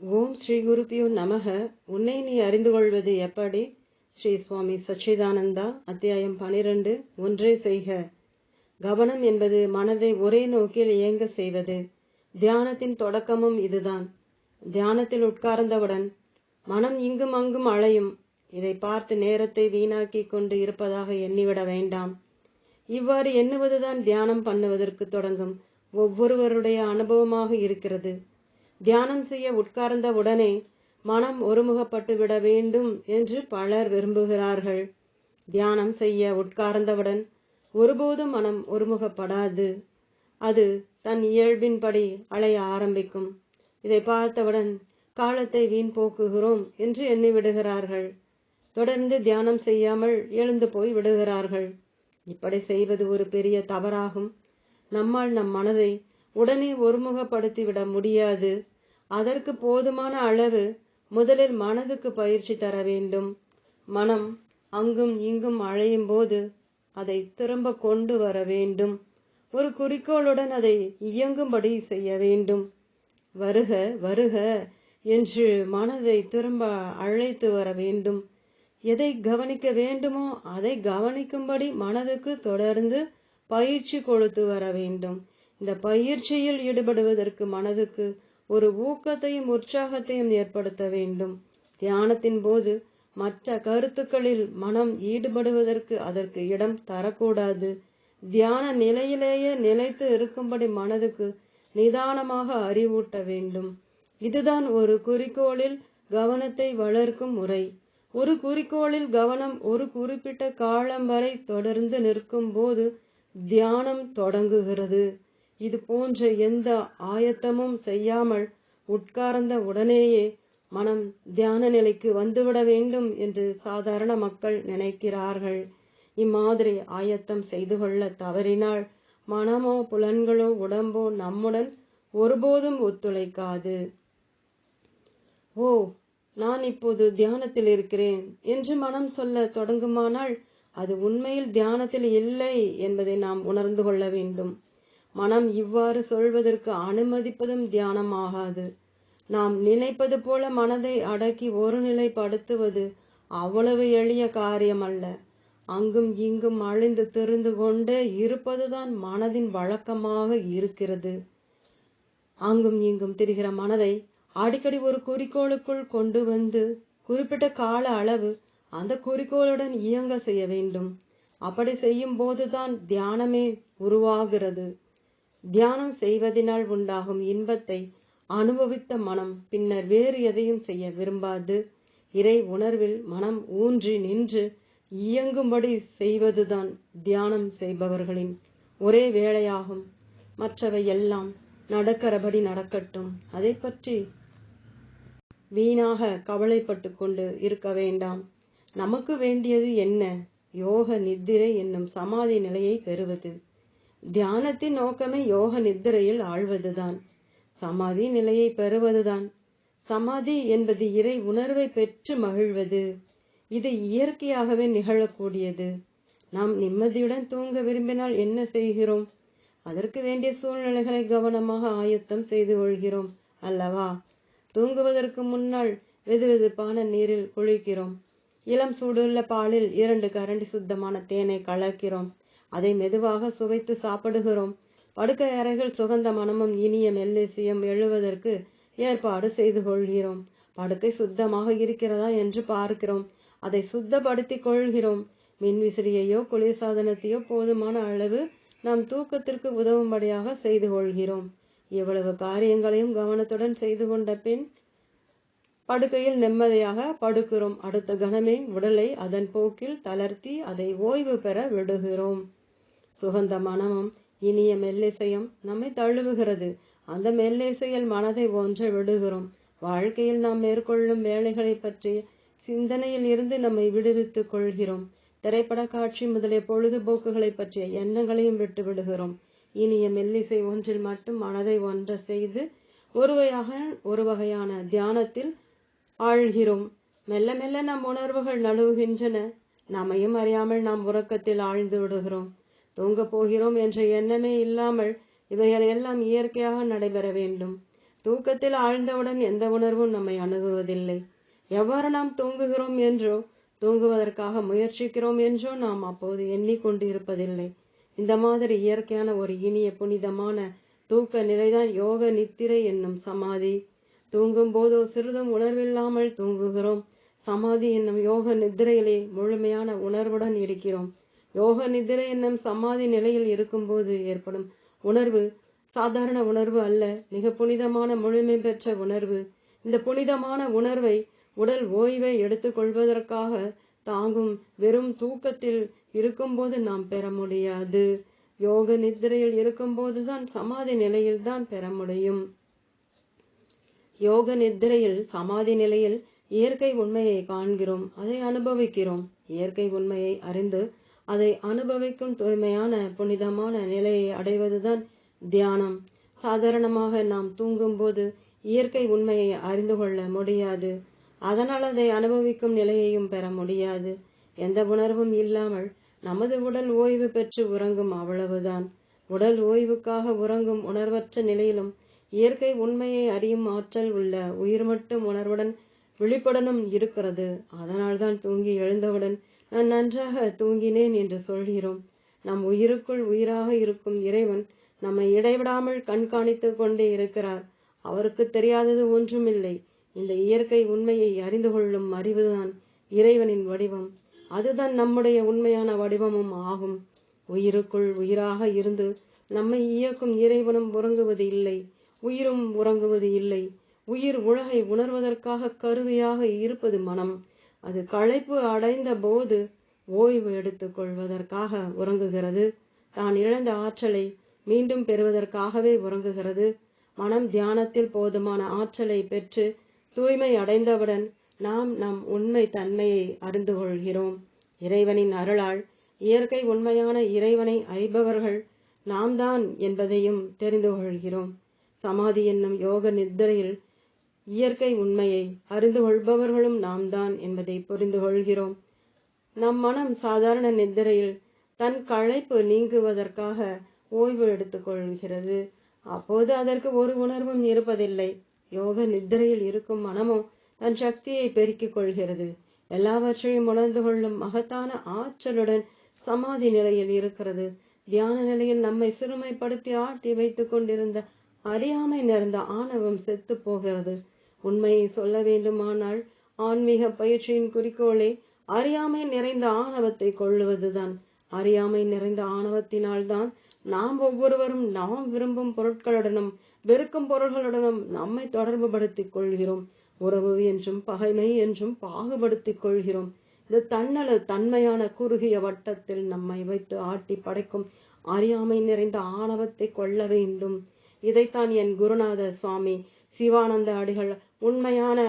ஓம் ஸ்ரீ குருபியோ நமக. உன்னை நீ அறிந்து கொள்வது எப்படி? ஸ்ரீ சுவாமி சச்சிதானந்தா அத்தியாயம் பனிரெண்டு ஒன்றே செய்க. கவனம் என்பது மனதை ஒரே நோக்கில் இயங்க செய்வது. தியானத்தின் தொடக்கமும் இதுதான். தியானத்தில் உட்கார்ந்தவுடன் மனம் இங்கும் அங்கும் அலையும். இதை பார்த்து நேரத்தை வீணாக்கி கொண்டு இருப்பதாக எண்ணிவிட வேண்டாம். இவ்வாறு எண்ணுவதுதான் தியானம் பண்ணுவதற்கு தொடங்கும். ஒவ்வொருவருடைய அனுபவமாக இருக்கிறது. தியானம் செய்ய உட்கார்ந்த உடனே மனம் ஒருமுகப்பட்டு விட வேண்டும் என்று பலர் விரும்புகிறார்கள். தியானம் செய்ய உட்கார்ந்தவுடன் ஒருபோதும் மனம் ஒருமுகப்படாது. அது தன் இயல்பின்படி அலைய ஆரம்பிக்கும். இதை பார்த்தவுடன் காலத்தை வீண் போக்குகிறோம் என்று எண்ணி விடுகிறார்கள் தொடர்ந்து தியானம் செய்யாமல் எழுந்து போய் விடுகிறார்கள். இப்படி செய்வது ஒரு பெரிய தவறாகும். நம்மால் நம் மனதை உடனே ஒருமுகப்படுத்தி விட முடியாது. அதற்கு போதுமான அளவு முதலில் மனதுக்கு பயிற்சி தர வேண்டும். மனம் அங்கும் இங்கும் அழையும் போது அதை திரும்ப கொண்டு வர வேண்டும். ஒரு குறிக்கோளுடன் அதை இயங்கும்படி செய்ய வேண்டும். வருக வருக என்று மனதை திரும்ப அழைத்து வர வேண்டும். எதை கவனிக்க வேண்டுமோ அதை கவனிக்கும்படி மனதுக்கு தொடர்ந்து பயிற்சி கொடுத்து வர வேண்டும். இந்த பயிற்சியில் ஈடுபடுவதற்கு மனதுக்கு ஒரு ஊக்கத்தையும் உற்சாகத்தையும் ஏற்படுத்த வேண்டும். தியானத்தின் போது மற்ற கருத்துக்களில் மனம் ஈடுபடுவதற்கு அதற்கு இடம் தரக்கூடாது. தியான நிலையிலேயே நிலைத்து இருக்கும்படி மனதுக்கு நிதானமாக அறிவூட்ட வேண்டும். இதுதான் ஒரு குறிக்கோளில் கவனத்தை வளர்க்கும் முறை. ஒரு குறிக்கோளில் கவனம் ஒரு குறிப்பிட்ட காலம் வரை தொடர்ந்து நிற்கும் போது தியானம் தொடங்குகிறது. இது போன்ற எந்த ஆயத்தமும் செய்யாமல் உட்கார்ந்த உடனேயே மனம் தியான நிலைக்கு வந்துவிட வேண்டும் என்று சாதாரண மக்கள் நினைக்கிறார்கள். இம்மாதிரி ஆயத்தம் செய்து கொள்ள தவறினால் மனமோ புலன்களோ உடம்போ நம்முடன் ஒருபோதும் ஒத்துழைக்காது. ஓ நான் இப்போது தியானத்தில் இருக்கிறேன் என்று மனம் சொல்ல தொடங்குமானால் அது உண்மையில் தியானத்தில் இல்லை என்பதை நாம் உணர்ந்து கொள்ள வேண்டும். மனம் இவ்வாறு சொல்வதற்கு அனுமதிப்பதும் தியானம் ஆகாது நாம் நினைப்பது போல மனதை அடக்கி ஒரு நிலைப்படுத்துவது அவ்வளவு எளிய காரியம் அல்ல அங்கும் இங்கும் அழிந்து தெரிந்து கொண்டே இருப்பதுதான் மனதின் வழக்கமாக இருக்கிறது. அங்கும் இங்கும் திரிகிற மனதை அடிக்கடி ஒரு குறிக்கோளுக்குள் கொண்டு வந்து குறிப்பிட்ட கால அளவு அந்த குறிக்கோளுடன் இயங்க செய்ய வேண்டும். அப்படி செய்யும் போதுதான் தியானமே உருவாகிறது. தியானம் செய்வதனால் உண்டாகும் இன்பத்தை அனுபவித்த மனம் பின்னர் வேறு எதையும் செய்ய விரும்பாது. இறை உணர்வில் மனம் ஊன்றி நின்று இயங்கும்படி செய்வதுதான் தியானம் செய்பவர்களின் ஒரே வேலையாகும். மற்றவை எல்லாம் நடக்கிறபடி நடக்கட்டும். அதை பற்றி வீணாக கவலைப்பட்டு கொண்டு இருக்க வேண்டாம். நமக்கு வேண்டியது என்ன? யோக நித்திரை என்னும் சமாதி நிலையை பெறுவது. தியானத்தின் நோக்கமே யோக நித்திரையில் ஆழ்வதுதான். சமாதி நிலையை பெறுவதுதான். சமாதி என்பது இறை உணர்வை பெற்று மகிழ்வது. இது இயற்கையாகவே நிகழக்கூடியது. நாம் நிம்மதியுடன் தூங்க விரும்பினால் என்ன செய்கிறோம்? அதற்கு வேண்டிய சூழ்நிலைகளை கவனமாக ஆயத்தம் செய்து கொள்கிறோம் அல்லவா? தூங்குவதற்கு முன்னால் வெதுவெதுப்பான நீரில் குளிக்கிறோம். இளம் சூடுள்ள பாலில் இரண்டு கரண்டி சுத்தமான தேனை கலக்கிறோம். அதை மெதுவாக சுவைத்து சாப்பிடுகிறோம். படுக்கை அறைகள் சுகந்த மனமும் இனிய மெல்லிசையும் எழுவதற்கு ஏற்பாடு செய்து கொள்கிறோம். படுக்கை சுத்தமாக இருக்கிறதா என்று பார்க்கிறோம். அதை சுத்தப்படுத்தி கொள்கிறோம். மின்விசிறியையோ குளிர்சாதனத்தையோ போதுமான அளவு நம் தூக்கத்திற்கு உதவும்படியாக செய்து கொள்கிறோம். இவ்வளவு காரியங்களையும் கவனத்துடன் செய்து கொண்ட பின் படுக்கையில் நிம்மதியாக படுக்கிறோம். அடுத்த கணமே உடலை அதன் போக்கில் தளர்த்தி அதை ஓய்வு பெற விடுகிறோம். சுகந்த மனமும் இனிய மெல்லிசையும் நம்மை தழுவுகிறது. அந்த மெல்லிசையில் மனதை ஒன்று விடுகிறோம். வாழ்க்கையில் நாம் மேற்கொள்ளும் வேலைகளை பற்றிய சிந்தனையில் இருந்து நம்மை விடுவித்துக் கொள்கிறோம். திரைப்பட காட்சி முதலிய பொழுதுபோக்குகளை பற்றிய எண்ணங்களையும் விட்டு விடுகிறோம். இனிய மெல்லிசை ஒன்றில் மட்டும் மனதை ஒன்ற செய்து ஒரு வகையாக ஒரு வகையான தியானத்தில் ஆழ்கிறோம். மெல்ல மெல்ல நம் உணர்வுகள் நழுவுகின்றன. நம்மையும் அறியாமல் நாம் உறக்கத்தில் ஆழ்ந்து விடுகிறோம். தூங்கப் போகிறோம் என்ற எண்ணமே இல்லாமல் இவைகள் எல்லாம் இயற்கையாக நடைபெற வேண்டும். தூக்கத்தில் ஆழ்ந்தவுடன் எந்த உணர்வும் நம்மை அணுகுவதில்லை. எவ்வாறு நாம் தூங்குகிறோம் என்றோ தூங்குவதற்காக முயற்சிக்கிறோம் என்றோ நாம் அப்போது எண்ணிக்கொண்டு இருப்பதில்லை இந்த மாதிரி இயற்கையான ஒரு இனிய புனிதமான தூக்க நிலைதான் யோக நித்திரை என்னும் சமாதி. தூங்கும் போதோ சிறிதும் உணர்வில்லாமல் தூங்குகிறோம். சமாதி என்னும் யோக நித்திரையிலே முழுமையான உணர்வுடன் இருக்கிறோம். யோக நிதிரை என்னும் சமாதி நிலையில் இருக்கும்போது ஏற்படும் உணர்வு சாதாரண உணர்வு அல்ல மிக புனிதமான முழுமை பெற்ற உணர்வு. இந்த புனிதமான உணர்வை உடல் ஓய்வை எடுத்துக்கொள்வதற்காக தாங்கும் வெறும் தூக்கத்தில் இருக்கும்போது நாம் பெற முடியாது. யோக நித்திரையில் இருக்கும்போதுதான் சமாதி நிலையில் தான் பெற முடியும். யோக நிதிரையில் சமாதி நிலையில் இயற்கை உண்மையை காண்கிறோம் அதை அனுபவிக்கிறோம். இயற்கை உண்மையை அறிந்து அதை அனுபவிக்கும் தூய்மையான புனிதமான நிலையை அடைவதுதான் தியானம். சாதாரணமாக நாம் தூங்கும்போது இயற்கை உண்மையை அறிந்து கொள்ள முடியாது. அதனால் அதை அனுபவிக்கும் நிலையையும் பெற முடியாது. எந்த உணர்வும் இல்லாமல் நமது உடல் ஓய்வு பெற்று உறங்கும் அவ்வளவுதான். உடல் ஓய்வுக்காக உறங்கும் உணர்வற்ற நிலையிலும் இயற்கை உண்மையை அறியும் ஆற்றல் உள்ள உயிர் மட்டும் உணர்வுடன் விழிப்புடனும் இருக்கிறது. அதனால்தான் தூங்கி எழுந்தவுடன் நன்றாக தூங்கினேன் என்று சொல்கிறோம். நம் உயிருக்குள் உயிராக இருக்கும் இறைவன் நம்மை இடைவிடாமல் கண்காணித்து கொண்டே இருக்கிறார். அவருக்கு தெரியாதது ஒன்றுமில்லை. இந்த இயற்கை உண்மையை அறிந்து கொள்ளும் அறிவுதான் இறைவனின் வடிவம். அதுதான் நம்முடைய உண்மையான வடிவமும் ஆகும். உயிருக்குள் உயிராக இருந்து நம்மை இயக்கும் இறைவனும் உறங்குவது இல்லை. உயிரும் உறங்குவது இல்லை. உயிர் உலகை உணர்வதற்காக கருவியாக இருப்பது மனம். அது களைப்பு அடைந்த போது ஓய்வு எடுத்துக் கொள்வதற்காக உறங்குகிறது. தான் இழந்த ஆற்றலை மீண்டும் பெறுவதற்காகவே உறங்குகிறது. மனம் தியானத்தில் போதுமான ஆற்றலை பெற்று தூய்மை அடைந்தவுடன் நாம் நம் உண்மை தன்மையை அறிந்து கொள்கிறோம். இறைவனின் அருளால் இயற்கை உண்மையான இறைவனை ஐபவர்கள் நாம் தான் என்பதையும் தெரிந்து கொள்கிறோம். சமாதி என்னும் யோக நித்திரையில் இயற்கை உண்மையை அறிந்து கொள்பவர்களும் நாம் தான் என்பதை புரிந்து கொள்கிறோம் நம் மனம் சாதாரண நித்திரையில் தன் களைப்பு நீங்குவதற்காக ஓய்வு எடுத்துக்கொள்கிறது அப்போது அதற்கு ஒரு உணர்வும் இருப்பதில்லை. யோக நித்திரையில் இருக்கும் மனமோ தன் சக்தியை பெருக்கிக் கொள்கிறது. எல்லாவற்றையும் உணர்ந்து கொள்ளும் மகத்தான ஆற்றலுடன் சமாதி நிலையில் இருக்கிறது. தியான நிலையில் நம்மை சிறுமைப்படுத்தி ஆட்டி வைத்துக் கொண்டிருந்த அறியாமை நிறைந்த ஆணவம் செத்து போகிறது. உண்மையை சொல்ல வேண்டுமானால் ஆன்மீக பயிற்சியின் குறிக்கோளே அறியாமை நிறைந்த ஆணவத்தை கொள்ளுவதுதான். அறியாமை நிறைந்த ஆணவத்தினால்தான் நாம் ஒவ்வொருவரும் நாம் விரும்பும் பொருட்களுடனும் வெறுக்கும் பொருள்களுடனும் நம்மை தொடர்பு படுத்திக் கொள்கிறோம். உறவு என்றும் பகைமை என்றும் பாகுபடுத்திக் கொள்கிறோம். இது தன்னல தன்மையான குறுகிய வட்டத்தில் நம்மை வைத்து ஆட்டி படைக்கும் அறியாமை நிறைந்த ஆணவத்தை கொள்ள வேண்டும். இதைத்தான் என் குருநாத சுவாமி சிவானந்த அடிகள் உண்மையான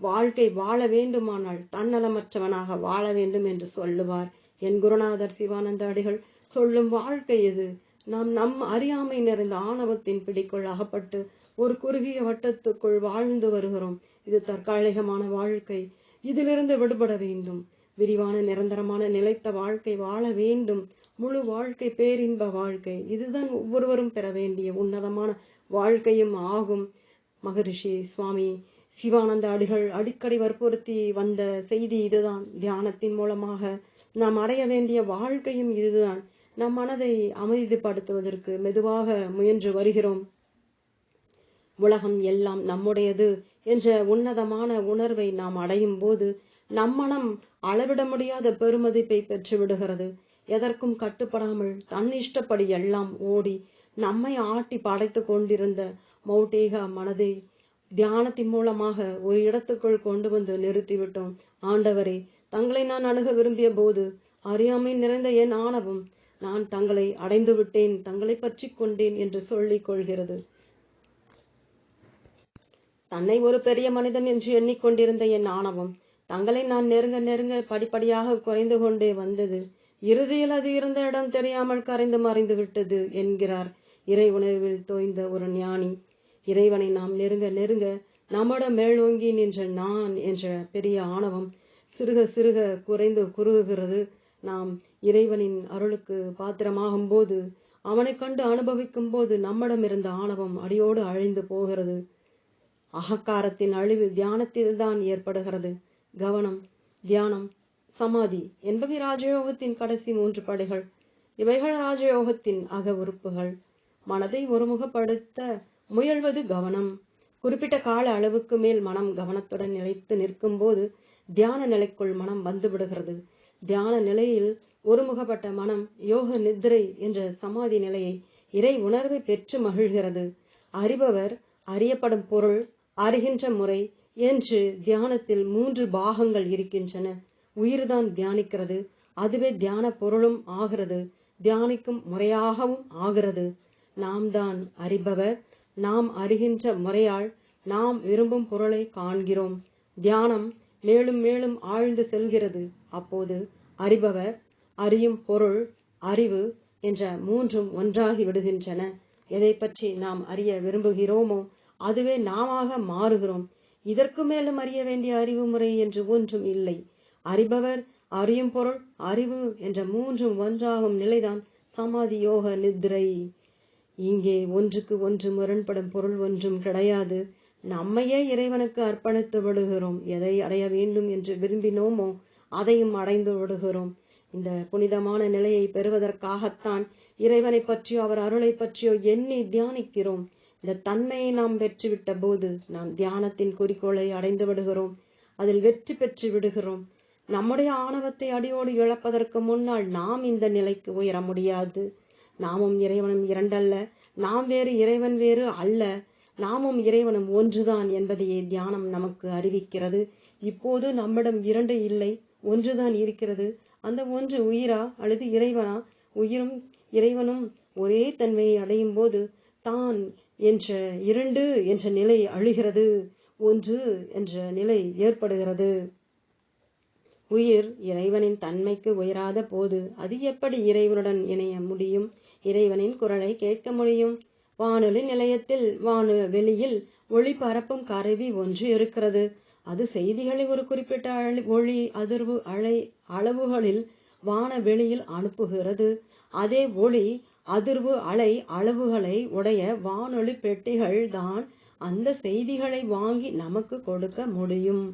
வாழ்க்கை வாழ வேண்டுமானால் தன்னலமற்றவனாக வாழ வேண்டும் என்று சொல்லுவார். என் குருநாதர் சிவானந்த அடிகள் சொல்லும் வாழ்க்கை இது நாம் நம் அறியாமை நிறைந்த ஆணவத்தின் பிடிக்குள் அகப்பட்டு ஒரு குறுகிய வட்டத்துக்குள் வாழ்ந்து வருகிறோம். இது தற்காலிகமான வாழ்க்கை. இதிலிருந்து விடுபட வேண்டும். விரிவான நிரந்தரமான நிலைத்த வாழ்க்கை வாழ வேண்டும். முழு வாழ்க்கை பேரின்ப வாழ்க்கை. இதுதான் ஒவ்வொருவரும் பெற வேண்டிய உன்னதமான வாழ்க்கையும் ஆகும். மகரிஷி சுவாமி சிவானந்த அடிகள் அடிக்கடி வற்புறுத்தி வந்த செய்தி இதுதான். தியானத்தின் மூலமாக நாம் அடைய வேண்டிய வாழ்க்கையும் இதுதான். நம் மனதை அமைதிப்படுத்துவதற்கு மெதுவாக முயன்று வருகிறோம். உலகம் எல்லாம் நம்முடையது என்ற உன்னதமான உணர்வை நாம் அடையும் போது நம் மனம் அளவிட முடியாத பெருமதிப்பை பெற்று விடுகிறது. எதற்கும் கட்டுப்படாமல் தன் இஷ்டப்படி எல்லாம் ஓடி நம்மை ஆட்டி படைத்து கொண்டிருந்த மௌட்டேகா மனதை தியானத்தின் மூலமாக ஒரு இடத்துக்குள் கொண்டு வந்து நிறுத்திவிட்டோம். ஆண்டவரே தங்களை நான் அணுக விரும்பிய போது அறியாமை நிறைந்த என் ஆணவம் நான் தங்களை அடைந்து விட்டேன் தங்களை பற்றி கொண்டேன் என்று சொல்லிக் கொள்கிறது. தன்னை ஒரு பெரிய மனிதன் என்று எண்ணிக்கொண்டிருந்த என் ஆணவம் தங்களை நான் நெருங்க நெருங்க படிப்படியாக குறைந்து கொண்டே வந்தது. இறுதியில் அது இருந்த இடம் தெரியாமல் கரைந்து மறைந்து விட்டது என்கிறார். இறை உணர்வில் தோய்ந்த ஒரு ஞானி. இறைவனை நாம் நெருங்க நெருங்க நம்மட மேலோங்கி நின்ற நான் என்ற பெரிய ஆணவம் சிறுக சிறுக குறைந்து குறுகுகிறது. நாம் இறைவனின் அருளுக்கு பாத்திரமாகும் போது அவனை கண்டு அனுபவிக்கும் போது நம்மிடம் இருந்த ஆணவம் அடியோடு அழிந்து போகிறது. அகக்காரத்தின் அழிவு தியானத்தில்தான் ஏற்படுகிறது. கவனம் தியானம் சமாதி என்பவை ராஜயோகத்தின் கடைசி மூன்று படைகள். இவைகள் ராஜயோகத்தின் அக உறுப்புகள். மனதை ஒருமுகப்படுத்த முயல்வது கவனம். குறிப்பிட்ட கால அளவுக்கு மேல் மனம் கவனத்துடன் நிலைத்து நிற்கும் போது தியான நிலைக்குள் மனம் வந்துவிடுகிறது. தியான நிலையில் ஒருமுகப்பட்ட மனம் யோக நித்திரை என்ற சமாதி நிலையை இறை உணர்வை பெற்று மகிழ்கிறது. அறிபவர் அறியப்படும் பொருள் அறிகின்ற முறை என்று தியானத்தில் மூன்று பாகங்கள் இருக்கின்றன. உயிர்தான் தியானிக்கிறது. அதுவே தியான பொருளும் ஆகிறது. தியானிக்கும் முறையாகவும் ஆகிறது. நாம் தான் அறிபவர் நாம் அறிகின்ற முறையால் நாம் விரும்பும் பொருளை காண்கிறோம். தியானம் மேலும் மேலும் ஆழ்ந்து செல்கிறது. அப்போது அறிபவர் அறியும் பொருள் அறிவு என்ற மூன்றும் ஒன்றாகி விடுகின்றன. எதை பற்றி நாம் அறிய விரும்புகிறோமோ அதுவே நாமாக மாறுகிறோம். இதற்கு மேலும் அறிய வேண்டிய அறிவு முறை என்று ஒன்றும் இல்லை. அறிபவர் அறியும் பொருள் அறிவு என்ற மூன்றும் ஒன்றாகும் நிலைதான் சமாதி யோக நித்ரை. இங்கே ஒன்றுக்கு ஒன்று முரண்படும் பொருள் ஒன்றும் கிடையாது. நம்மையே இறைவனுக்கு அர்ப்பணித்து விடுகிறோம். எதை அடைய வேண்டும் என்று விரும்பினோமோ அதையும் அடைந்து விடுகிறோம். இந்த புனிதமான நிலையை பெறுவதற்காகத்தான் இறைவனை பற்றியோ அவர் அருளை பற்றியோ எண்ணி தியானிக்கிறோம். இந்த தன்மையை நாம் பெற்றுவிட்ட போது நாம் தியானத்தின் குறிக்கோளை அடைந்து விடுகிறோம். அதில் வெற்றி பெற்று விடுகிறோம். நம்முடைய ஆணவத்தை அடியோடு இழப்பதற்கு முன்னால் நாம் இந்த நிலைக்கு உயர முடியாது. நாமும் இறைவனும் இரண்டல்ல. நாம் வேறு இறைவன் வேறு அல்ல. நாமும் இறைவனும் ஒன்றுதான் என்பதையே தியானம் நமக்கு அறிவிக்கிறது. இப்போது நம்மிடம் இரண்டு இல்லை ஒன்றுதான் இருக்கிறது. அந்த ஒன்று உயிரா அல்லது இறைவனா? உயிரும் இறைவனும் ஒரே தன்மையை அடையும் போது தான் என்ற இரண்டு என்ற நிலை அழுகிறது. ஒன்று என்ற நிலை ஏற்படுகிறது. உயிர் இறைவனின் தன்மைக்கு உயராத போது அது எப்படி இறைவனுடன் இணைய முடியும்? இறைவனின் குரலை கேட்க முடியும். வானொலி நிலையத்தில் வானு வெளியில் ஒளிபரப்பும் கருவி ஒன்று இருக்கிறது. அது செய்திகளை ஒரு குறிப்பிட்ட ஒளி அதிர்வு அலை அளவுகளில் வான வெளியில் அனுப்புகிறது. அதே ஒளி அதிர்வு அலை அளவுகளை உடைய வானொலி பெட்டிகள் தான் அந்த செய்திகளை வாங்கி நமக்கு கொடுக்க முடியும்.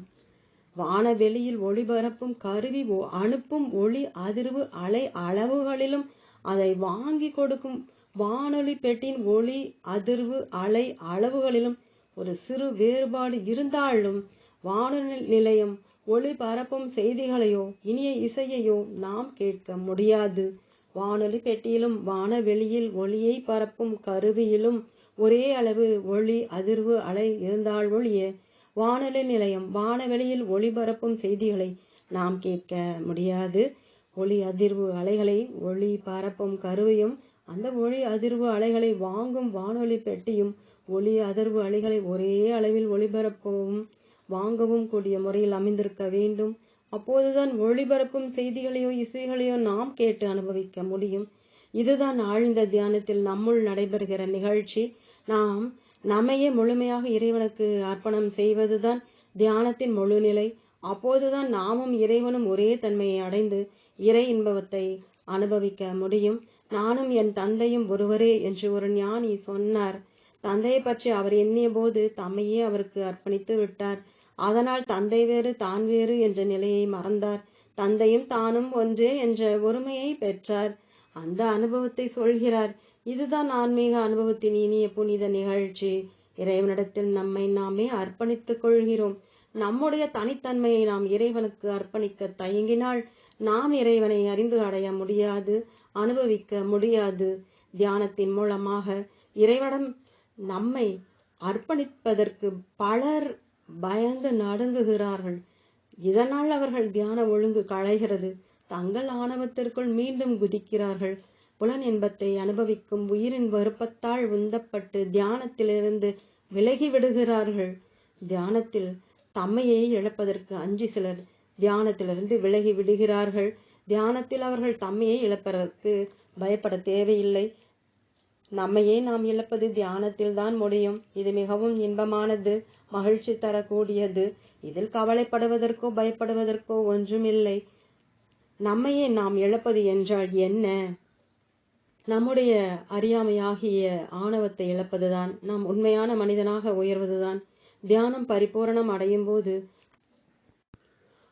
வானவெளியில் ஒளிபரப்பும் கருவி அனுப்பும் ஒளி அதிர்வு அலை அளவுகளிலும் அதை வாங்கி கொடுக்கும் வானொலி பெட்டின் ஒளி அதிர்வு அலை அளவுகளிலும் ஒரு சிறு வேறுபாடு இருந்தாலும் வானொலி நிலையம் ஒளிபரப்பும் செய்திகளையோ இனிய இசையையோ நாம் கேட்க முடியாது. வானொலி பெட்டியிலும் வானவெளியில் ஒளியை பரப்பும் கருவியிலும் ஒரே அளவு ஒளி அதிர்வு அலை இருந்தால் ஒழிய வானொலி நிலையம் வானவெளியில் ஒளிபரப்பும் செய்திகளை நாம் கேட்க முடியாது. ஒளி அதிர்வு அலைகளை ஒளி பரப்பும் கருவியும் அந்த ஒளி அதிர்வு அலைகளை வாங்கும் வானொலி பெட்டியும் ஒளி அதிர்வு அலைகளை ஒரே அளவில் ஒளிபரப்பவும் வாங்கவும் கூடிய முறையில் அமைந்திருக்க வேண்டும். அப்போதுதான் ஒளிபரப்பும் செய்திகளையோ இசைகளையோ நாம் கேட்டு அனுபவிக்க முடியும். இதுதான் ஆழ்ந்த தியானத்தில் நம்முள் நடைபெறுகிற நிகழ்ச்சி. நாம் நம்மையே முழுமையாக இறைவனுக்கு அர்ப்பணம் செய்வதுதான் தியானத்தின் முழுநிலை. அப்போதுதான் நாமும் இறைவனும் ஒரே தன்மையை அடைந்து இறை இன்பவத்தை அனுபவிக்க முடியும். நானும் என் தந்தையும் ஒருவரே என்று ஒரு ஞானி சொன்னார். தந்தையை பற்றி அவர் எண்ணிய போது தம்மையே அவருக்கு அர்ப்பணித்து விட்டார். அதனால் தந்தை வேறு தான் வேறு என்ற நிலையை மறந்தார். தந்தையும் தானும் ஒன்றே என்ற ஒருமையை பெற்றார். அந்த அனுபவத்தை சொல்கிறார். இதுதான் ஆன்மீக அனுபவத்தின் இனிய புனித நிகழ்ச்சி. இறைவனிடத்தில் நம்மை நாமே அர்ப்பணித்துக் கொள்கிறோம். நம்முடைய தனித்தன்மையை நாம் இறைவனுக்கு அர்ப்பணிக்க தயங்கினால் நாம் இறைவனை அறிந்து அடைய முடியாது அனுபவிக்க முடியாது. தியானத்தின் மூலமாக இறைவனம் நம்மை அர்ப்பணிப்பதற்கு பலர் பயந்து நடுங்குகிறார்கள். இதனால் அவர்கள் தியான ஒழுங்கு களைகிறது. தங்கள் ஆணவத்திற்குள் மீண்டும் குதிக்கிறார்கள். புலன் இன்பத்தை அனுபவிக்கும் உயிரின் வருப்பத்தால் உந்தப்பட்டு தியானத்திலிருந்து விலகி விடுகிறார்கள். தியானத்தில் தம்மையை இழப்பதற்கு அஞ்சு சிலர் தியானத்திலிருந்து விலகி விடுகிறார்கள். தியானத்தில் அவர்கள் தம்மையே இழப்பதற்கு பயப்பட தேவையில்லை. நம்மையே நாம் இழப்பது தியானத்தில் தான் முடியும். இது மிகவும் இன்பமானது மகிழ்ச்சி தரக்கூடியது. இதில் கவலைப்படுவதற்கோ பயப்படுவதற்கோ ஒன்றுமில்லை. நம்மையே நாம் இழப்பது என்றால் என்ன? நம்முடைய அறியாமையாகிய ஆணவத்தை இழப்பதுதான். நாம் உண்மையான மனிதனாக உயர்வதுதான். தியானம் பரிபூரணம் அடையும் போது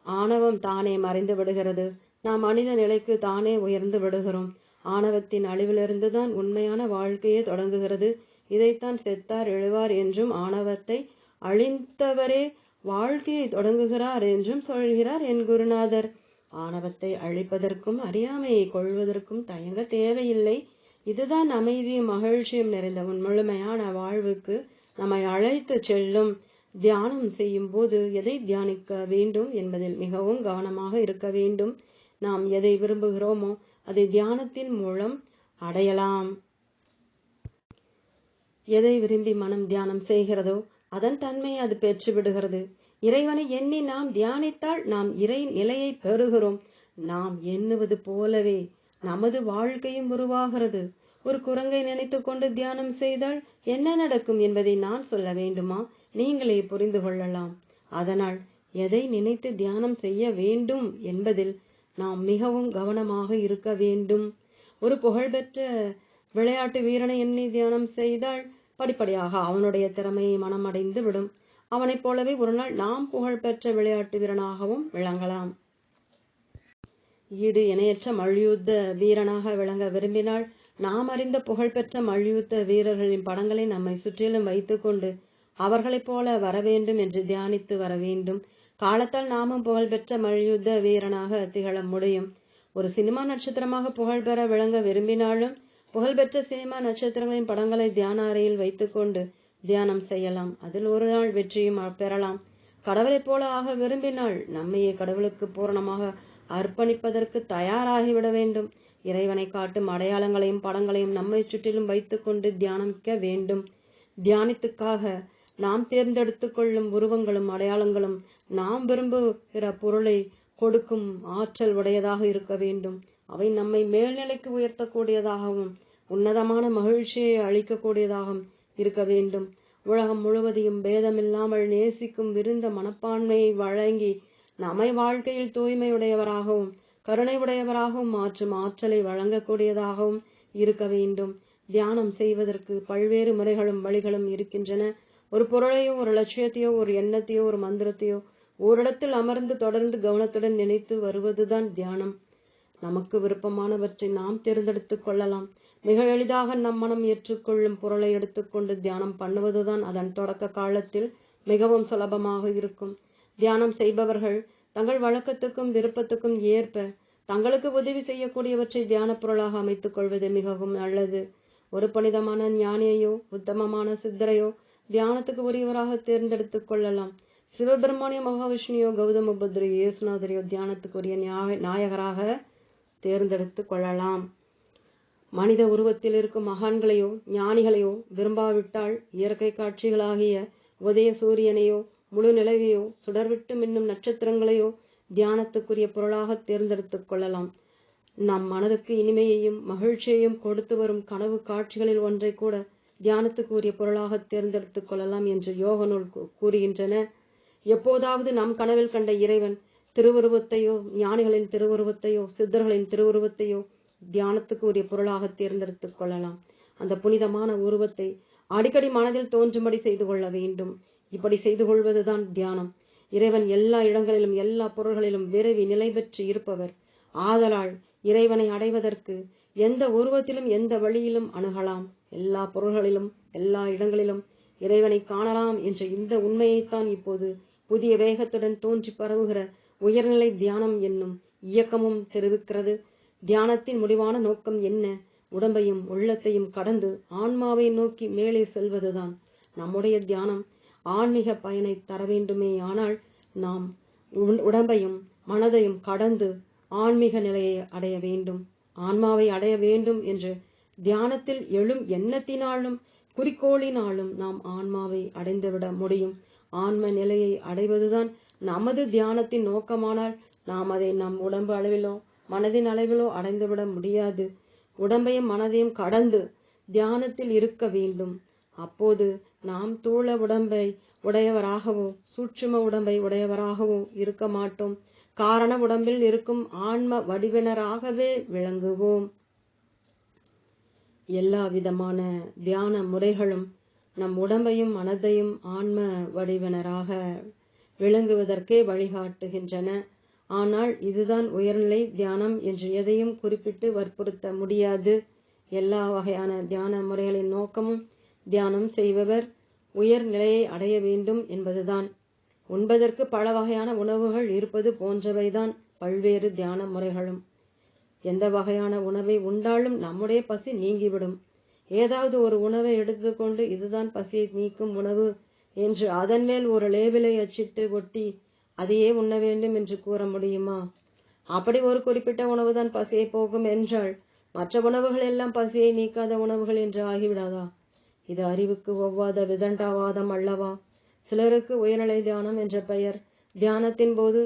ஆணவம் தானே மறைந்து விடுகிறது. நாம் மனித நிலைக்கு தானே உயர்ந்து விடுகிறோம். ஆணவத்தின் அழிவிலிருந்து தான் உண்மையான வாழ்க்கையே தொடங்குகிறது. இதைத்தான் செத்தார் எழுவார் என்றும் ஆணவத்தை அழிந்தவரே வாழ்க்கையை தொடங்குகிறார் என்றும் சொல்கிறார் என் குருநாதர். ஆணவத்தை அழிப்பதற்கும் அறியாமையை கொள்வதற்கும் தயங்க தேவையில்லை. இதுதான் அமைதியும் மகிழ்ச்சியும் நிறைந்த உன் முழுமையான வாழ்வுக்கு நம்மை அழைத்து செல்லும். தியானம் செய்யும் போது எதை தியானிக்க வேண்டும் என்பதில் மிகவும் கவனமாக இருக்க வேண்டும். நாம் எதை விரும்புகிறோமோ அதை தியானத்தின் மூலம் அடையலாம். எதை விரும்பி மனம் தியானம் செய்கிறதோ அதன் தன்மையை அது பெற்று விடுகிறது இறைவனை எண்ணி நாம் தியானித்தால் நாம் இறை நிலையை பெறுகிறோம். நாம் எண்ணுவது போலவே நமது வாழ்க்கையும் உருவாகிறது. ஒரு குரங்கை நினைத்து கொண்டு தியானம் செய்தால் என்ன நடக்கும் என்பதை நான் சொல்ல வேண்டுமா? நீங்களே புரிந்து கொள்ளலாம். அதனால் எதை நினைத்து தியானம் செய்ய வேண்டும் என்பதில் நாம் மிகவும் கவனமாக இருக்க வேண்டும். ஒரு புகழ்பெற்ற விளையாட்டு வீரனை எண்ணி தியானம் செய்தால் படிப்படியாக அவனுடைய திறமையை மனமடைந்து விடும். அவனைப் போலவே ஒரு நாள் நாம் புகழ்பெற்ற விளையாட்டு வீரனாகவும் விளங்கலாம். ஈடு இணையற்ற மல்யுத்த வீரனாக விளங்க விரும்பினால் நாம் அறிந்த புகழ்பெற்ற மல்யுத்த வீரர்களின் படங்களை நம்மை சுற்றிலும் வைத்துக்கொண்டு அவர்களைப் போல வர வேண்டும் என்று தியானித்து வர வேண்டும் காலத்தால் நாமும் புகழ்பெற்ற மல்யுத்த வீரனாக திகழ முடியும். ஒரு சினிமா நட்சத்திரமாக புகழ்பெற விளங்க விரும்பினாலும் புகழ்பெற்ற சினிமா நட்சத்திரங்களின் படங்களை தியான அறையில் வைத்துக்கொண்டு தியானம் செய்யலாம். அதில் ஒரு நாள் வெற்றியும் பெறலாம். கடவுளைப் போல ஆக விரும்பினால் நம்மையே கடவுளுக்கு பூரணமாக அர்ப்பணிப்பதற்கு தயாராகிவிட வேண்டும். இறைவனை காட்டும் அடையாளங்களையும் படங்களையும் நம்மை சுற்றிலும் வைத்துக்கொண்டு தியானிக்க வேண்டும். தியானத்துக்காக நாம் தேர்ந்தெடுத்து கொள்ளும் உருவங்களும் அடையாளங்களும் நாம் விரும்புகிற பொருளை கொடுக்கும் ஆற்றல் உடையதாக இருக்க வேண்டும். அவை நம்மை மேல்நிலைக்கு உயர்த்தக்கூடியதாகவும் உன்னதமான மகிழ்ச்சியை அளிக்கக்கூடியதாகவும் இருக்க வேண்டும். உலகம் முழுவதையும் பேதமில்லாமல் நேசிக்கும் விருந்த மனப்பான்மையை வழங்கி நம்மை வாழ்க்கையில் தூய்மையுடையவராகவும் கருணை உடையவராகவும் மாற்றும் ஆற்றலை வழங்கக்கூடியதாகவும் இருக்க வேண்டும். தியானம் செய்வதற்கு பல்வேறு முறைகளும் வழிகளும் இருக்கின்றன. ஒரு பொருளையோ ஒரு லட்சியத்தையோ ஒரு எண்ணத்தையோ ஒரு மந்திரத்தையோ ஓரிடத்தில் அமர்ந்து தொடர்ந்து கவனத்துடன் நினைத்து வருவதுதான் தியானம். நமக்கு விருப்பமானவற்றை நாம் தேர்ந்தெடுத்துக் கொள்ளலாம். மிக எளிதாக நம் மனம் ஏற்றுக்கொள்ளும் பொருளை எடுத்துக்கொண்டு தியானம் பண்ணுவதுதான் அதன் தொடக்க காலத்தில் மிகவும் சுலபமாக இருக்கும். தியானம் செய்பவர்கள் தங்கள் வழக்கத்துக்கும் விருப்பத்துக்கும் ஏற்ப தங்களுக்கு உதவி செய்யக்கூடியவற்றை தியான பொருளாக அமைத்துக் கொள்வது மிகவும் நல்லது. ஒரு புனிதமான ஞானியையோ உத்தமமான சித்தரையோ தியானத்துக்கு உரியவராக தேர்ந்தெடுத்துக் கொள்ளலாம். சிவபெருமானிய மகாவிஷ்ணுயோ கௌதம புத்திரையோ இயேசுநாதரையோ தியானத்துக்கு உரிய நாயகராக தேர்ந்தெடுத்து கொள்ளலாம். மனித உருவத்தில் இருக்கும் மகான்களையோ ஞானிகளையோ விரும்பாவிட்டால் இயற்கை காட்சிகளாகிய உதய சூரியனையோ முழு நிலவையோ சுடர்விட்டு மின்னும் நட்சத்திரங்களையோ தியானத்துக்குரிய பொருளாக தேர்ந்தெடுத்துக் கொள்ளலாம். நம் மனதுக்கு இனிமையையும் மகிழ்ச்சியையும் கொடுத்து வரும் கனவு காட்சிகளில் ஒன்றை கூட தியானத்துக்கு உரிய பொருளாக தேர்ந்தெடுத்துக் கொள்ளலாம் என்று யோக நூல் கூறுகின்றன. எப்போதாவது நம் கனவில் கண்ட இறைவன் திருவுருவத்தையோ ஞானிகளின் திருவுருவத்தையோ சித்தர்களின் திருவுருவத்தையோ தியானத்துக்கு உரிய பொருளாக தேர்ந்தெடுத்து கொள்ளலாம். அந்த புனிதமான உருவத்தை அடிக்கடி மனதில் தோன்றும்படி செய்து கொள்ள வேண்டும். இப்படி செய்து கொள்வதுதான் தியானம். இறைவன் எல்லா இடங்களிலும் எல்லா பொருள்களிலும் விரைவி நிலை பெற்று இருப்பவர். ஆதலால் இறைவனை அடைவதற்கு எந்த உருவத்திலும் எந்த வழியிலும் அணுகலாம். எல்லா பொருள்களிலும் எல்லா இடங்களிலும் இறைவனை காணலாம் என்ற இந்த உண்மையைத்தான் இப்போது புதிய வேகத்துடன் தோன்றி பரவுகிற உயர்நிலை தியானம் என்னும் இயக்கமும் தெரிவிக்கிறது. தியானத்தின் முடிவான நோக்கம் என்ன? உடம்பையும் உள்ளத்தையும் கடந்து ஆன்மாவை நோக்கி மேலே செல்வதுதான் நம்முடைய தியானம். ஆன்மீக பயனை தர வேண்டுமே ஆனால் நாம் உடம்பையும் மனதையும் கடந்து ஆன்மீக நிலையை அடைய வேண்டும். ஆன்மாவை அடைய வேண்டும் என்று தியானத்தில் எழும் எண்ணத்தினாலும் குறிக்கோளினாலும் நாம் ஆன்மாவை அடைந்துவிட முடியும். ஆன்ம நிலையை அடைவதுதான் நமது தியானத்தின் நோக்கமானால் நாம் அதை நம் உடம்பு அளவிலோ மனதின் அளவிலோ அடைந்துவிட முடியாது. உடம்பையும் மனதையும் கடந்து தியானத்தில் இருக்க வேண்டும். அப்போது நாம் தூள உடம்பை உடையவராகவோ சூட்சும உடம்பை உடையவராகவோ இருக்க மாட்டோம். காரண உடம்பில் இருக்கும் ஆன்ம வடிவினராகவே விளங்குவோம். எல்லா விதமான தியான முறைகளும் நம் உடம்பையும் மனதையும் ஆன்ம வடிவினராக விளங்குவதற்கே வழிகாட்டுகின்றன. ஆனால் இதுதான் உயர்நிலை தியானம் என்று எதையும் குறிப்பிட்டு வற்புறுத்த முடியாது. எல்லா வகையான தியான முறைகளின் நோக்கமும் தியானம் செய்பவர் உயர்நிலையை அடைய வேண்டும் என்பதுதான். உண்பதற்கு பல வகையான உணவுகள் இருப்பது போன்றவைதான் பல்வேறு தியான முறைகளும். எந்த வகையான உணவை உண்டாலும் நம்முடைய பசி நீங்கிவிடும். ஏதாவது ஒரு உணவை எடுத்துக்கொண்டு இதுதான் பசியை நீக்கும் உணவு என்று அதன் மேல் ஒரு லேபிளை அச்சிட்டு ஒட்டி அதையே உண்ண வேண்டும் என்று கூற முடியுமா? அப்படி ஒரு குறிப்பிட்ட உணவுதான் பசியை போகும் என்றால் மற்ற உணவுகள் எல்லாம் பசியை நீக்காத உணவுகள் என்று ஆகிவிடாதா? இது அறிவுக்கு ஒவ்வாத விதண்டாவாதம் அல்லவா? சிலருக்கு உயர்நிலை தியானம் என்ற பெயர். தியானத்தின் போது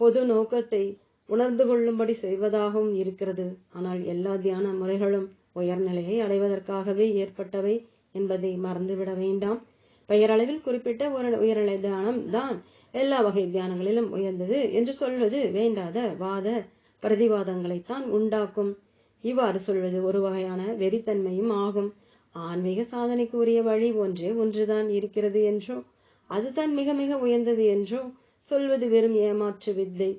பொது நோக்கத்தை உணர்ந்து கொள்ளும்படி செய்வதாகவும் இருக்கிறது. ஆனால் எல்லா தியான முறைகளும் உயர்நிலையை அடைவதற்காகவே ஏற்பட்டவை என்பதை மறந்துவிட வேண்டாம். பெயரளவில் குறிப்பிட்ட ஒரு உயர்நிலை தியானம் தான் எல்லா வகை தியானங்களிலும் உயர்ந்தது என்று சொல்வது வேண்டாத வாத பிரதிவாதங்களைத்தான் உண்டாக்கும். இவ்வாறு சொல்வது ஒரு வகையான வெறித்தன்மையும் ஆகும். ஆன்மீக சாதனைக்கு உரிய வழி ஒன்றே ஒன்றுதான் இருக்கிறது என்றோ அதுதான் மிக மிக உயர்ந்தது என்றோ சொல்வது வெறும் ஏமாற்று வித்தை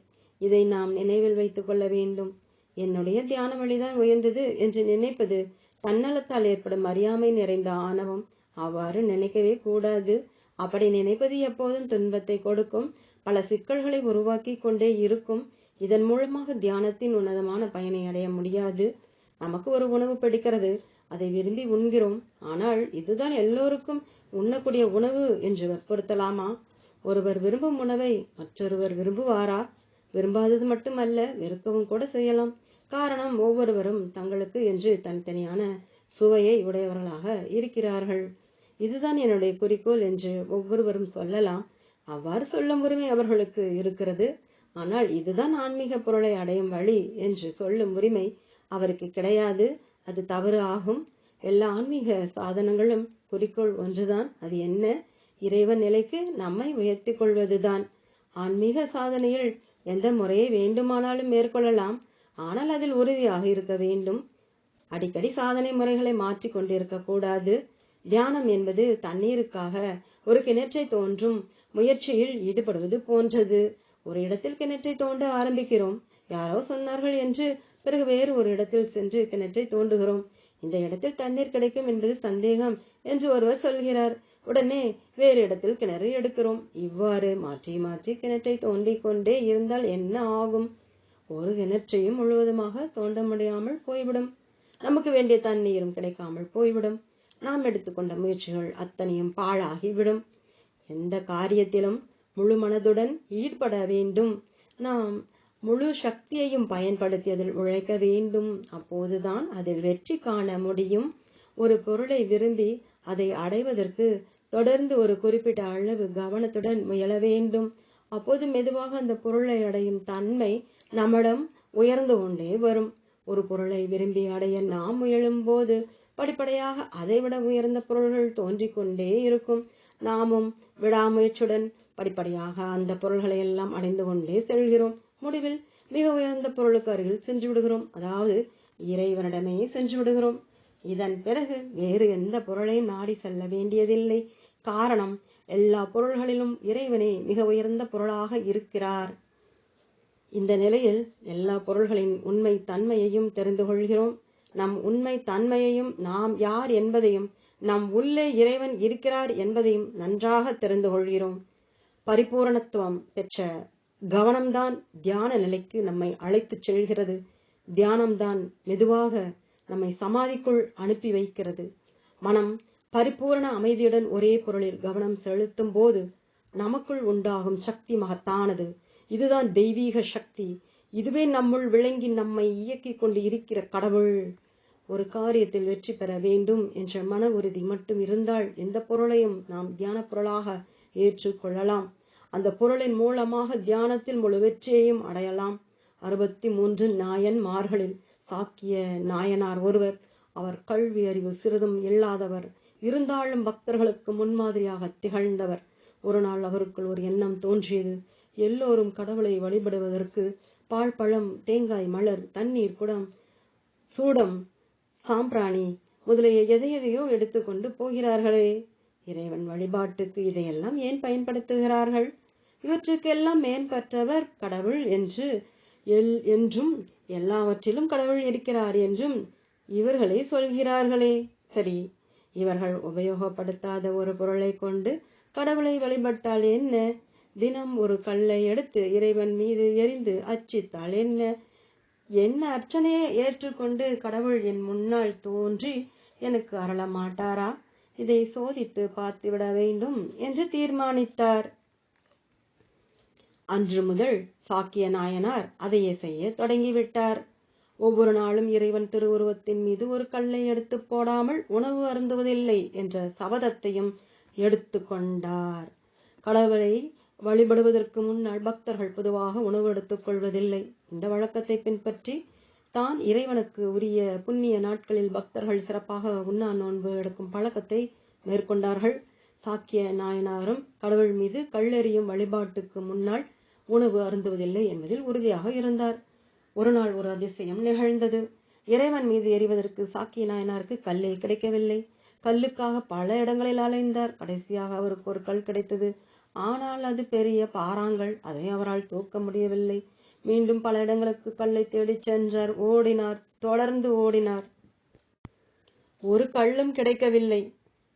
இதை நாம் நினைவில் வைத்துக் கொள்ள வேண்டும். என்னுடைய தியான வழிதான் உயர்ந்தது என்று நினைப்பது தன்னலத்தால் ஏற்படும் அறியாமை நிறைந்த ஆணவம். அவ்வாறு நினைக்கவே கூடாது. அப்படி நினைப்பது எப்போதும் துன்பத்தை கொடுக்கும். பல சிக்கல்களை உருவாக்கி கொண்டே இருக்கும். இதன் மூலமாக தியானத்தின் உன்னதமான பயனை அடைய முடியாது. நமக்கு ஒரு உணவு பிடிக்கிறது. அதை விரும்பி உண்கிறோம். ஆனால் இதுதான் எல்லோருக்கும் உண்ணக்கூடிய உணவு என்று வற்புறுத்தலாமா? ஒருவர் விரும்பும் உணவை மற்றொருவர் விரும்புவாரா? விரும்பாதது மட்டுமல்ல வெறுக்கவும் கூட செய்யலாம். காரணம் ஒவ்வொருவரும் தங்களுக்கு என்று தனித்தனியான சுவையை உடையவர்களாக இருக்கிறார்கள். இதுதான் என்னுடைய குறிக்கோள் என்று ஒவ்வொருவரும் சொல்லலாம். அவ்வாறு சொல்லும் உரிமை அவர்களுக்கு இருக்கிறது. ஆனால் இதுதான் ஆன்மீக பொருளை அடையும் வழி என்று சொல்லும் உரிமை அவருக்கு கிடையாது. அது தவறு ஆகும். எல்லா ஆன்மீக சாதனங்களும் குறிக்கோள் ஒன்றுதான். அது என்ன? இறைவன் நிலைக்கு நம்மை உயர்த்தி கொள்வதுதான். ஆன்மீக சாதனையில் எந்த முறையை வேண்டுமானாலும் மேற்கொள்ளலாம். ஆனால் அதில் உறுதியாக இருக்க வேண்டும். அடிக்கடி சாதனை முறைகளை மாற்றிக் கொண்டிருக்க கூடாது. தியானம் என்பது தண்ணீருக்காக ஒரு கிணற்றை தோன்றும் முயற்சியில் ஈடுபடுவது போன்றது. ஒரு இடத்தில் கிணற்றை தோண்ட ஆரம்பிக்கிறோம். யாரோ சொன்னார்கள் என்று பிறகு வேறு ஒரு இடத்தில் சென்று கிணற்றை தோண்டுகிறோம். இந்த இடத்தில் தண்ணீர் கிடைக்கும் என்பது சந்தேகம் என்று ஒருவர் சொல்கிறார். உடனே வேறு இடத்தில் கிணறு எடுக்கிறோம். இவ்வாறு மாற்றி மாற்றி கிணற்றை தோண்டிக் கொண்டே இருந்தால் என்ன ஆகும்? ஒரு கிணற்றையும் முழுவதுமாக தோண்ட முடியாமல் போய்விடும். நமக்கு வேண்டிய தண்ணீரும் கிடைக்காமல் போய்விடும். நாம் எடுத்துக்கொண்ட முயற்சிகள் அத்தனையும் பாழாகிவிடும். எந்த காரியத்திலும் முழு மனதுடன் ஈடுபட வேண்டும். நாம் முழு சக்தியையும் பயன்படுத்தி அதில் உழைக்க வேண்டும். அப்போதுதான் அதில் வெற்றி காண முடியும். ஒரு பொருளை விரும்பி அதை அடைவதற்கு தொடர்ந்து ஒரு குறிப்பிட்ட அளவு கவனத்துடன் முயல வேண்டும். அப்போது மெதுவாக அந்த பொருளை அடையும் தன்மை நம்மிடம் உயர்ந்து கொண்டே வரும். ஒரு பொருளை விரும்பி அடைய நாம் முயலும் போது படிப்படியாக அதைவிட உயர்ந்த பொருள்கள் தோன்றிக் கொண்டே இருக்கும். நாமும் விடாமுயற்சியுடன் படிப்படியாக அந்த பொருள்களை எல்லாம் அடைந்து கொண்டே செல்கிறோம். முடிவில் மிக உயர்ந்த பொருளுக்கு அருகில் சென்று விடுகிறோம். அதாவது இறைவனிடமே சென்று விடுகிறோம். இதன் பிறகு வேறு எந்த பொருளையும் நாடி செல்ல வேண்டியதில்லை. காரணம் எல்லா பொருள்களிலும் இறைவனே மிக உயர்ந்த பொருளாக இருக்கிறார். இந்த நிலையில் எல்லா பொருள்களின் உண்மை தன்மையையும் தெரிந்து கொள்கிறோம். நம் உண்மை தன்மையையும் நாம் யார் என்பதையும் நம் உள்ளே இறைவன் இருக்கிறார் என்பதையும் நன்றாக தெரிந்து கொள்கிறோம். பரிபூரணத்துவம் பெற்ற கவனம்தான் தியான நிலைக்கு நம்மை அழைத்துச் செல்கிறது. தியானம்தான் மெதுவாக நம்மை சமாதிக்குள் அனுப்பி வைக்கிறது. மனம் பரிபூரண அமைதியுடன் ஒரே பொருளில் கவனம் செலுத்தும் போது நமக்குள் உண்டாகும் சக்தி மகத்தானது. இதுதான் தெய்வீக சக்தி. இதுவே நம்முள் விளங்கி நம்மை இயக்கிக் கொண்டு இருக்கிற கடவுள். ஒரு காரியத்தில் வெற்றி பெற வேண்டும் என்ற மன உறுதி மட்டும் இருந்தால் எந்த பொருளையும் நாம் தியான பொருளாக ஏற்றுக்கொள்ளலாம் அந்த பொருளின் மூலமாக தியானத்தில் முழு வெற்றியையும் அடையலாம். அறுபத்தி மூன்று நாயன்மார்களில் சாக்கிய நாயனார் ஒருவர். அவர் கல்வி அறிவு சிறிதும் இல்லாதவர். இருந்தாலும் பக்தர்களுக்கு முன்மாதிரியாக திகழ்ந்தவர். ஒரு நாள் அவருக்குள் ஒரு எண்ணம் தோன்றியது. எல்லோரும் கடவுளை வழிபடுவதற்கு பால் பழம் தேங்காய் மலர் தண்ணீர் குடம் சூடம் சாம்பிராணி முதலிய எதை எதையோ எடுத்துக்கொண்டு போகிறார்களே. இறைவன் வழிபாட்டுக்கு இதையெல்லாம் ஏன் பயன்படுத்துகிறார்கள்? இவற்றுக்கெல்லாம் மேம்பட்டவர் கடவுள் என்று எல் என்றும் எல்லாவற்றிலும் கடவுள் இருக்கிறார் என்றும் இவர்களே சொல்கிறார்களே. சரி இவர்கள் உபயோகப்படுத்தாத ஒரு பொருளை கொண்டு கடவுளை வழிபட்டால் என்ன? தினம் ஒரு கல்லை எடுத்து இறைவன் மீது எரிந்து அச்சித்தால் என்ன? என்ன அர்ச்சனையை ஏற்றுக்கொண்டு கடவுள் என் முன்னால் தோன்றி எனக்கு அருள மாட்டாரா? இதை சோதித்து பார்த்துவிட வேண்டும் என்று தீர்மானித்தார். அன்று முதல் சாக்கிய நாயனார் அதையே செய்ய தொடங்கிவிட்டார். ஒவ்வொரு நாளும் இறைவன் திருவுருவத்தின் மீது ஒரு கல்லை எடுத்து போடாமல் உணவு அருந்துவதில்லை என்ற சபதத்தையும் எடுத்து கொண்டார். கடவுளை வழிபடுவதற்கு முன்னால் பக்தர்கள் பொதுவாக உணவு எடுத்துக் கொள்வதில்லை. இந்த வழக்கத்தை பின்பற்றி தான் இறைவனுக்கு உரிய புண்ணிய நாட்களில் பக்தர்கள் சிறப்பாக உண்ணா நோன்பு எடுக்கும் பழக்கத்தை மேற்கொண்டார்கள். சாக்கிய நாயனாரும் கடவுள் மீது கல்லெறியும் வழிபாட்டுக்கு முன்னால் உணவு அருந்துவதில்லை என்பதில் உறுதியாக இருந்தார். ஒரு நாள் ஒரு அதிசயம் நிகழ்ந்தது. இறைவன் மீது எறிவதற்கு சாக்கிய நாயனாருக்கு கல்லே கிடைக்கவில்லை. கல்லுக்காக பல இடங்களில் அலைந்தார். கடைசியாக அவருக்கு ஒரு கல் கிடைத்தது. ஆனால் அது பெரிய பாறாங்கல். அதை அவரால் தூக்க முடியவில்லை. மீண்டும் பல இடங்களுக்கு கல்லை தேடிச் சென்றார். ஓடினார். தொடர்ந்து ஓடினார். ஒரு கல்லும் கிடைக்கவில்லை.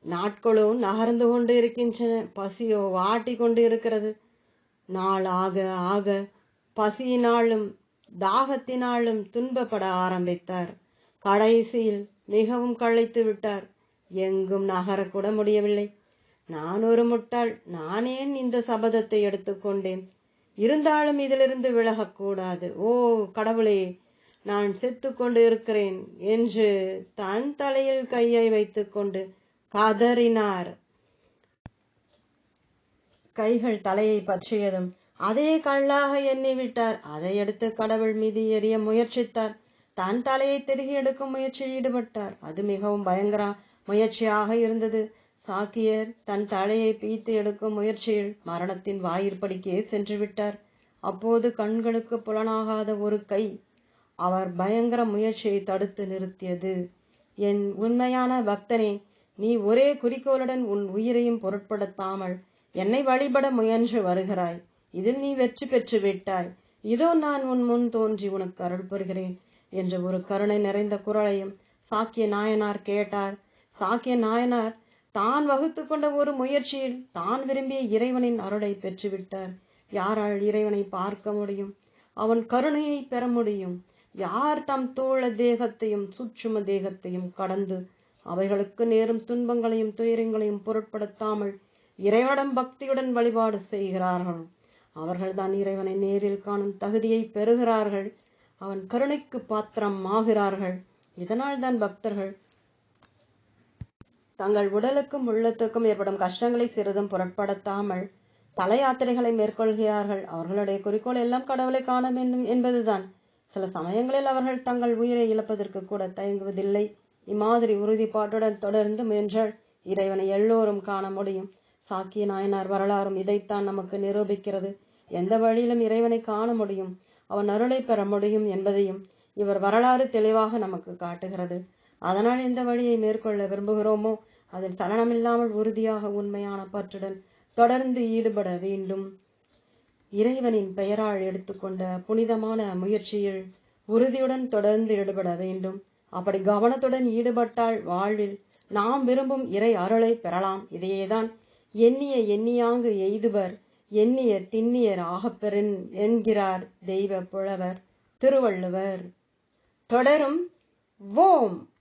நாட்களோ நகர்ந்து கொண்டு இருக்கின்றன. பசியோ வாட்டி கொண்டு இருக்கிறது. நாள் ஆக ஆக பசியினாலும் தாகத்தினாலும் துன்பப்பட ஆரம்பித்தார். கடைசியில் மிகவும் களைத்து விட்டார். எங்கும் நகரக்கூட முடியவில்லை. நான் ஒரு முட்டாள். நானேன் இந்த சபதத்தை எடுத்துக்கொண்டேன். இருந்தாலும் இதிலிருந்து விலகக்கூடாது. ஓ கடவுளே நான் செத்து கொண்டு இருக்கிறேன் என்று தன் தலையில் கையை வைத்துக்கொண்டு கதறினார். கைகள் தலையை பற்றியதும் அதே கல்லாக எண்ணிவிட்டார் அதை எடுத்து கடவுள் மீது எறிய முயற்சித்தார். தன் தலையை திருகி எடுக்கும் முயற்சியில் ஈடுபட்டார். அது மிகவும் பயங்கர முயற்சியாக இருந்தது. சாக்கியர் தன் தலையை பீத்து எடுக்கும் முயற்சியில் மரணத்தின் வாயிற்படிக்கே சென்று விட்டார். அப்போது கண்களுக்கு புலனாகாத ஒரு கை அவர் பயங்கர முயற்சியை தடுத்து நிறுத்தியது. என் உண்மையான பக்தனே நீ ஒரே குறிக்கோளுடன் உன் உயிரையும் பொருட்படுத்தாமல் என்னை வழிபட முயன்று வருகிறாய். இதில் நீ வெற்றி பெற்று விட்டாய். இதோ நான் உன் முன் தோன்றி உனக்கு அருள் புரிகிறேன் என்ற ஒரு கருணை நிறைந்த குரலையும் சாக்கிய நாயனார் கேட்டார். சாக்கிய நாயனார் தான் வகுத்து கொண்ட ஒரு முயற்சியில் தான் விரும்பிய இறைவனின் அருளை பெற்றுவிட்டார். யாரால் இறைவனை பார்க்க முடியும்? அவன் கருணையை பெற முடியும். யார் தம் தோழ தேகத்தையும் சுற்றும தேகத்தையும் கடந்து அவைகளுக்கு நேரும் துன்பங்களையும் துயரங்களையும் பொருட்படுத்தாமல் இறைவனம் பக்தியுடன் வழிபாடு செய்கிறார்கள். அவர்கள்தான் இறைவனை நேரில் காணும் தகுதியை பெறுகிறார்கள். அவன் கருணைக்கு பாத்திரம் ஆகிறார்கள் இதனால் தான் பக்தர்கள் தங்கள் உடலுக்கும் உள்ளத்துக்கும் ஏற்படும் கஷ்டங்களை சிறிதும் பொருட்படுத்தாமல் தல யாத்திரைகளை மேற்கொள்கிறார்கள். அவர்களுடைய குறிக்கோள் எல்லாம் கடவுளை காண வேண்டும் என்பதுதான். சில சமயங்களில் அவர்கள் தங்கள் உயிரை இழப்பதற்கு கூட தயங்குவதில்லை. இம்மாதிரி உறுதிப்பாட்டுடன் தொடர்ந்து முயன்றால் இறைவனை எல்லோரும் காண முடியும். சாக்கிய நாயனார் வரலாறும் இதைத்தான் நமக்கு நிரூபிக்கிறது. எந்த வழியிலும் இறைவனை காண முடியும் அவன் அருளை பெற முடியும் என்பதையும் இவர் வரலாறு தெளிவாக நமக்கு காட்டுகிறது. அதனால் எந்த வழியை மேற்கொள்ள விரும்புகிறோமோ அதில் சலனமில்லாமல் உறுதியாக உண்மையான பற்றுடன் தொடர்ந்து ஈடுபட வேண்டும். இறைவனின் பெயரால் எடுத்துக்கொண்ட புனிதமான முயற்சியில் உறுதியுடன் தொடர்ந்து ஈடுபட வேண்டும். அப்படி கவனத்துடன் ஈடுபட்டால் வாழ்வில் நாம் விரும்பும் இறை அருளை பெறலாம். இதையேதான் எண்ணிய எண்ணியாங்கு எய்துவர் எண்ணிய திண்ணியர் ஆகப்பெறின் என்கிறார் தெய்வ புலவர் திருவள்ளுவர். தொடரும் ஓம்!